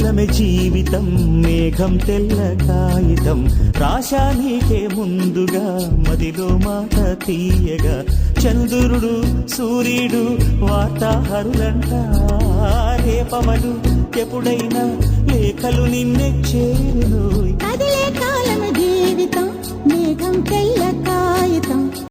కాలమే జీవితం మేఘం తెల్ల కాగితం. రాశానికే ముందుగా మదిలో మాట తీయగా. చంద్రుడు సూర్యుడు వార్తాహరులంట. రేపవలు ఎప్పుడైనా లేఖలు నిన్నెచ్చేరు కదిలే కాలం జీవితం మేఘం తెల్ల